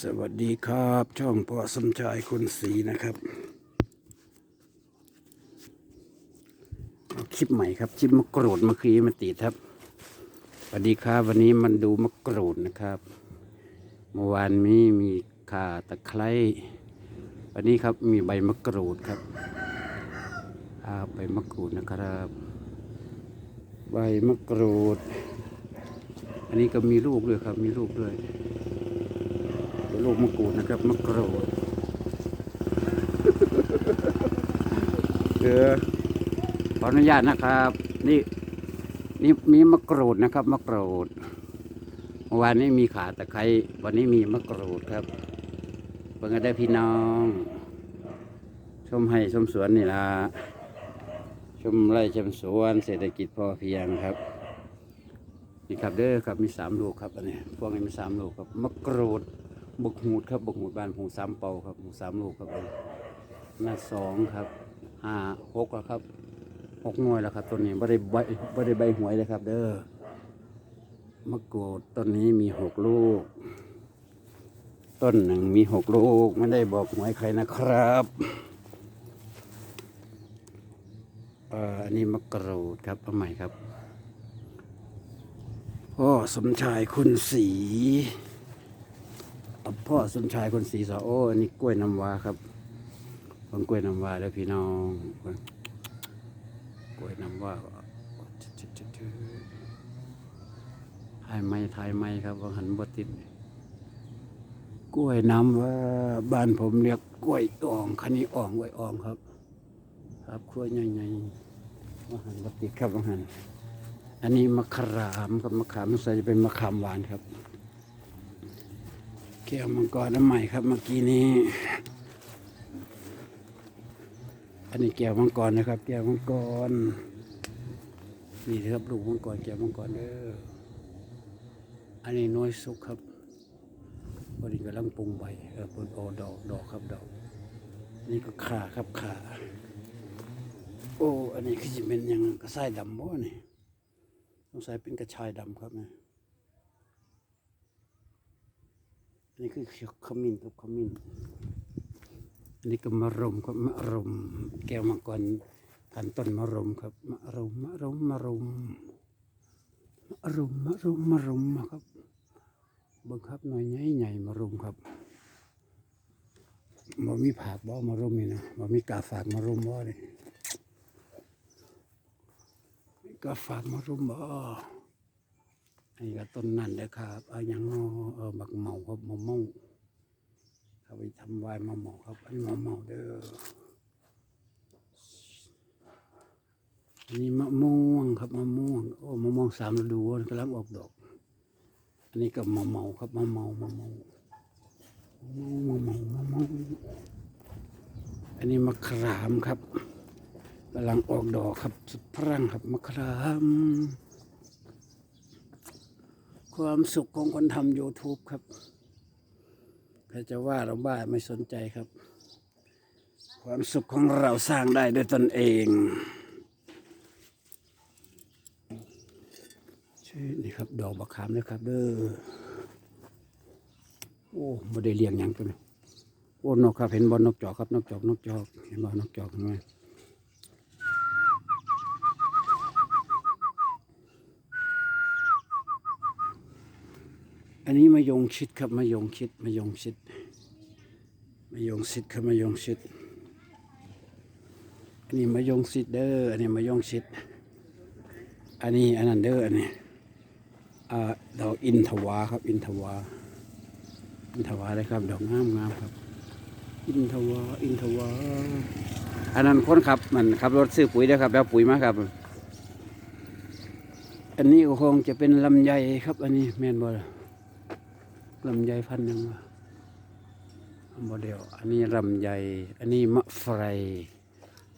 สวัสดีครับ ช่องพ่อสมชายคุณศรีนะครับเอาคลิปใหม่ครับคลิปมะกรูดมะขีมาติดครับสวัสดีครับ วันนี้มันดูมะกรูดนะครับ เมื่อวานนี้มีข่าตะไคร้วันนี้ครับมีใบมะกรูดครับอาใบมะกรูดนะครับ ใบมะกรูด อันนี้ก็มีลูกด้วยครับ มีลูกด้วย ลูกมะกรูดนะครับมะกรูดเออขออนุญาตนะครับ นี่นี่มีมะกรูดนะครับมะกรูดเมื่อวานนี้มีขาตะไคร้วันนี้มีมะกรูดครับเพิ่งได้พี่น้อง ชมให้ชมสวนนี่ละชมไร่ชมสวนเศรษฐกิจพอเพียงครับนี่ครับเด้อครับมีสามลูกครับอันนี้พวกนี้มีสามลูกครับมะกรูด บกหูดครับบกหูดบ้านหูสามเป่าครับหูสามลูกครับผมหน้าสองครับห้าหกแล้วครับหกหน่วยแล้วครับต้นนี้ไม่ได้ใบไม่ได้ใบหวยเลยครับ เด้อมะกรูดต้นนี้มีหกลูก ต้นหนึ่งมีหกลูก ไม่ได้บอกหวยใครนะครับเอ่ออันนี้มะกรูดครับเอาใหม่ครับพ่อสมชายคุณศรี พ่อสมชายคนสีสอโอ้อันนี้กล้วยน้ำว้าครับคนกล้วยน้ำว้าแล้วพี่น้องกล้วยน้ำว้าทายไม้ทายไม้ครับว่าหันบติดกล้วยน้ำว้าบ้านผมเรียกกล้วยอ่องคันนี้อ่องกล้วยอ่องครับ ครับกล้วยใหญ่ๆว่าหันบติดครับว่าหันอันนี้มะขามครับมะขามใส่จะเป็นมะขามหวานครับ แก้วมังกรน้ำใหม่ครับเมื่อกี้นี้ อันนี้แก้วมังกรนะครับ แก้วมังกร นี่นะครับลูกมังกรแก้วมังกรเด้อ อันนี้น้อยสุกครับวันนี้กำลังปรุงใบเออปิดโอดอกดอกครับดอก นี่ก็ขาครับขาโอ้ อันนี้คือจะเป็นยังกระชายดำบ่นี่ต้องใส่เป็นกระชายดำครับเนะ อั นนี้คือขมิ้นครับขมิ้นอันนี้ก็มะรุมครับมะรุมแก้วมังกรพันต้นมะรุมครับมะรุมมะรุมมะรุมมะรุมมะรุมมะรุมครับบิ่งคับหน่อยใหญ่ใหญ่มะรุมครับบ่มีผักบ่มะรุมนี่นะบ่มีกาฝากมะรุมบ่นี่มีกาฝากมะรุมบ่อั นนี้ก็ต้นนั่นเลยครับเอาอย่างงอเออบักเมาครับมะม่วงเอาไปทำวายมะเมาครับอันนี้มะเมาเด้ออันนี้มะม่วงครับมะม่วงโอ้มะม่วงสามฤดูกำลังออกดอก อันนี้ก็มะเมาครับมะเมามะเมามะเมามะเมามะเมาอันนี้มะขามครับกำลังออกดอกครับสุดพรั่งครับมะขาม ความสุขของคนทำ YouTube ครับใครจะว่าเราบ้าไม่สนใจครับ ความสุขของเราสร้างได้ด้วยตนเองชื่อนี่ครับ ดอกบักขามนะครับ เด้อโอ้ไม่ได้เลี้ยงยังตัวนี้โอ้นกครับเห็นบอลนกจอกครับนกจอกนกจอกเห็นบอลนกจอกเห็นไหม นนี้มายงชิดครับมายงชิดมายงชิดมายงชิดครับมายงชิด อันนี้มายงชิดเด้ออันนี้มายงชิด อันนี้อันนั้นเด้ออันนี้อ่าดอกอินทวาครับ อินทวาอินทวาเลยครับ ดอกงามงามครับ อินทวาอินทวาอันนั้นคนขับมันขับรถซื้อปุ๋ยนะครับ แล้วปุ๋ยมาครับ อันนี้ก็คงจะเป็นลำไยครับ อันนี้แม่นบ่ ลำไยพันธุ์หยังโมเดลอันนี้ลำไยอันนี้มะไฟ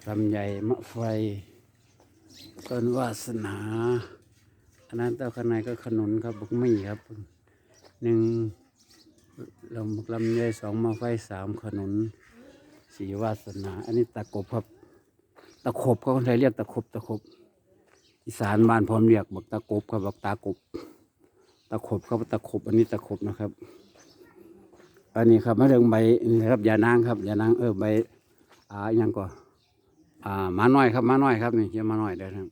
ลำไยมะไฟต้นวาสนา อันนั้นต้าข้างในก็ขนุนครับบุกมี่ครับหนึ่งลำลำไยสองมะไฟสามขนุนสี่วาสนา อันนี้ตะกบครับ ตะขบเขาคนไทยเรียกตะขบตะขบอีสานบ้านผมเรียกบักตะกบครับบักตากบ ตะขบครับตะขบอันนี้ตะขบนะครับ อันนี้ครับมะเร็งใบนี่ครับยานางครับยานางเออใบอ่าอหยังก็อ่ามาน้อยครับมาน้อยครับนี่เกี่ยวหมาน้อยเด้อครับ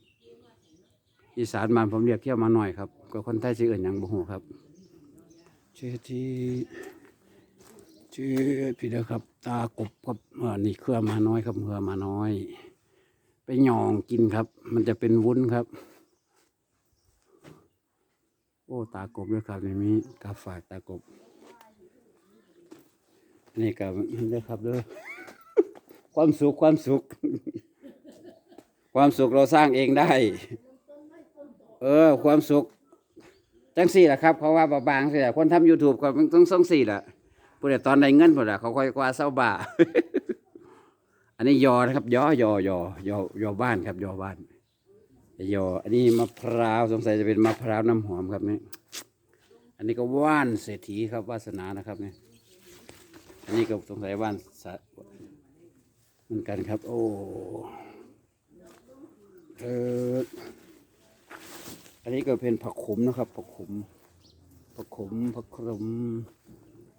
อีสานบ้านผมเรียกเกี่ยวมาน้อยครับก็คนไทยสิเอื่นยังบ่ฮู้ครับเชื่อที่ชื่อพี่เด้อครับ ตากบครับอ่านี่เครือมาน้อยครับเครือมาน้อย ไปหยองกินครับ มันจะเป็นวุ้นครับ โอ้ตากบด้วยครับนี่มีกาฝากตากบ นี่กับด้อครับเด้อความสุขความสุข ความสุขเราสร้างเองได้ เออ ความสุขจังสี่แหละครับเขาว่าบางๆสิแหละคนทำ YouTube ก็ต้องส่งสี่แหละพูดแต่ตอนได้เงินพูดละเขาค่อยกว่าเศร้าบ่าอันนี้ยอนะครับยอยอยอยอยอบ้านครับยอบ้าน ยอ อันนี้มะพร้าวสงสัยจะเป็นมะพร้าวน้ำหอมครับนี่อันนี้ก็ว่านเศรษฐีครับวาสนานะครับเนี่ยอันนี้ก็สงสัยว่านเหมือนกันครับ โอ้เอออันนี้ก็เป็นผักขมนะครับ ผักขมผักขมผักขม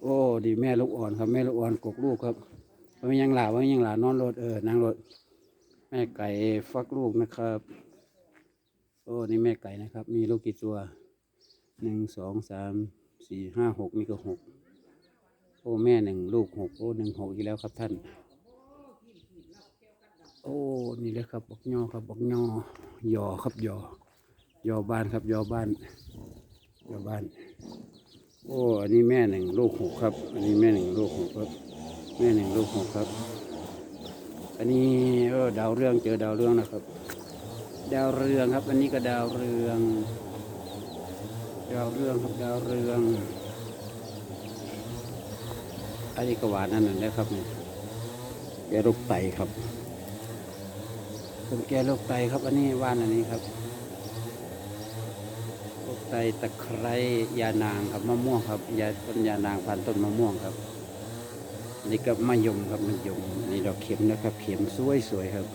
โอ้ดีแม่ลูกอ่อนครับแม่ลูกอ่อนกกลูกครับมันยังหลามันยังหลานอนรถเออนางรถแม่ไก่ฟักลูกนะครับ โอ้นี่แม่ไก่นะครับ มีลูกกี่ตัวหนึ่งสองสามสี่ห้าหกนี่ก็หกโอ้แม่หนึ่งลูกหกโอ้หนึ่งหกอีกแล้วครับท่าน โอ้นี่เลยครับบักยอครับบักยอยอครับยอยอบ้านครับยอบ้านยอบ้าน โอ้อันนี้แม่หนึ่งลูกหกครับ อันนี้แม่หนึ่งลูกหกครับ แม่หนึ่งลูกหกครับ อันนี้เออดาวเรื่องเจอดาวเรื่องนะครับ ดาวเรืองครับอันนี้ก็ดาวเรือง ดาวเรืองครับดาวเรือง อันนี้ก็หวานนั่นนะครับนี่แกโรคไตครับเป็นแกโรคไตครับ อันนี้ว่านอันนี้ครับโรคไตตะไคร้ยานางครับมะม่วงครับยาต้นยานางพันต้นมะม่วงครับนี่ก็มะยมครับมะยมนี่ดอกเข็มนะครับ เข็มสวยๆครับ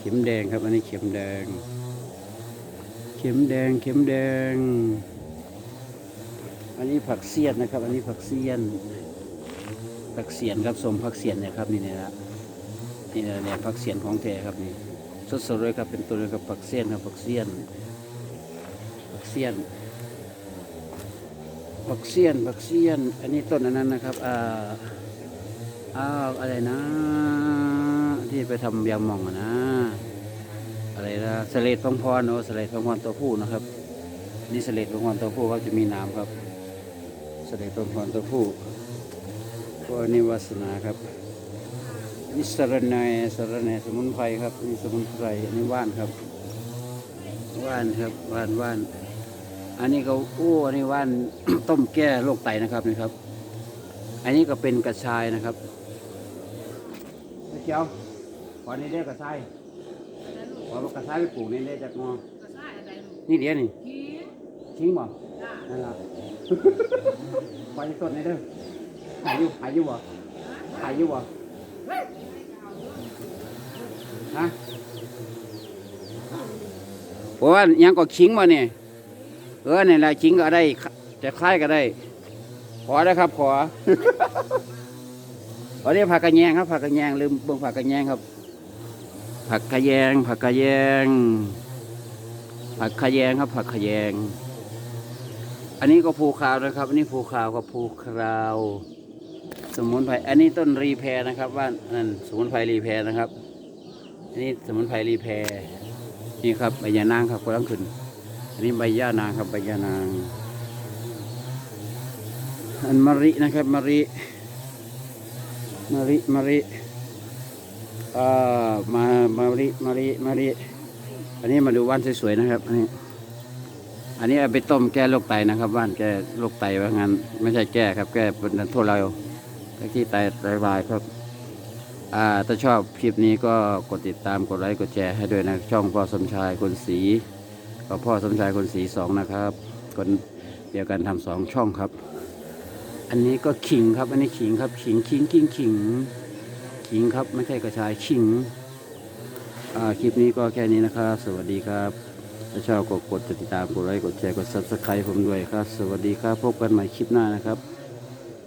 เข็มแดงครับ อันนี้เข็มแดง เข็มแดง เข็มแดง อันนี้ผักเสียดนะครับ อันนี้ผักเสียน ผักเสียนครับสมผักเสียนเนี่ยครับนี่เนี่ยนะนี่เนี่ยเนี่ยผักเสียนของแท้ครับนี่สดๆเลยครับเป็นตัวเลยครับผักเสียนครับผักเสียนผักเสียนผักเสียนผักเสียน อันนี้ต้นอันนั้นนะครับอ่าอ้าวอะไรนะ ไปทำยำหม่องนะ อะไรนะสเลดพังพรโอ้สเลดพังพรตัวผู้นะครับ นี่สเลดพังพรตัวผู้เขาจะมีน้ำครับสเลดพังพรตัวผู้ก็นนี้วาสนาครับนี่สระแหนสระแหนสมุนไพรครับนี่สมุนไพรนนี้ว่านครับว่านครับว่านว่าน อันนี้ก็โอ้อันนี้ว่านต้มแก้โรคไตนะครับนี่ครับ อันนี้ก็เป็นกระชายนะครับเจ้า อนี่เรียกกระชายขอว่ากระชายไปปลูกนี่ได้จากงอนี่เดียวนี่ทิ้งบ่นั่นละไปต้นนี่เด้อหายอยู่หายอยู่บ่หายอยู่บ่ฮะโอ้ยยังก็ขิงมาเนี่ยเออเนี่ยแหละขิงก็ได้จะคล้ายก็ได้ ขอได้ครับขออันนี้ผักกระแยงครับผักกระแยงลืมเบิ่งผักกระแยงครับ ผักกะแยงผักกะแยง ผักขะแยงครับ ผักขะแยง อันนี้ก็ภูคราวนะครับ อันนี้ภูคราวกับภูคราว สมุนไพร อันนี้ต้นรีแพรนะครับว่านั่นสมุนไพรรีแพรนะครับ อันนี้สมุนไพรรีแพรนี่ครับใบยานางครับกำลังขึ้น อันนี้ใบย่านางครับใบย่านาง อันมะรินะครับมะริมะริมะริ อ่ามามะริมะริมะริอันนี้มาดูว่านสวยๆนะครับ อันนี้ อันนี้เอาไปต้มแก้โรคไตนะครับว่านแก้โรคไตว่างั้น ไม่ใช่แก้ครับ แก้เป็นโทษเราที่ไตไตวายครับ อ่าถ้าชอบคลิปนี้ก็กดติดตามกดไลค์กดแชร์ให้ด้วยนะช่องพ่อสมชายคนสีกับพ่อสมชายคนสีสองนะครับคนเดียวกันทำสองช่องครับ อันนี้ก็ขิงครับ อันนี้ขิงครับ ขิงขิงขิงขิงขิง ขิงครับ ไม่ใช่กระชายขิงอ่าคลิปนี้ก็แค่นี้นะครับ สวัสดีครับถ้าชอบก็กดติดตามกดไลค์กดแชร์กดซับสไคร b e ผมด้วยครับ สวัสดีครับ พบกันใหม่คลิปหน้านะครับ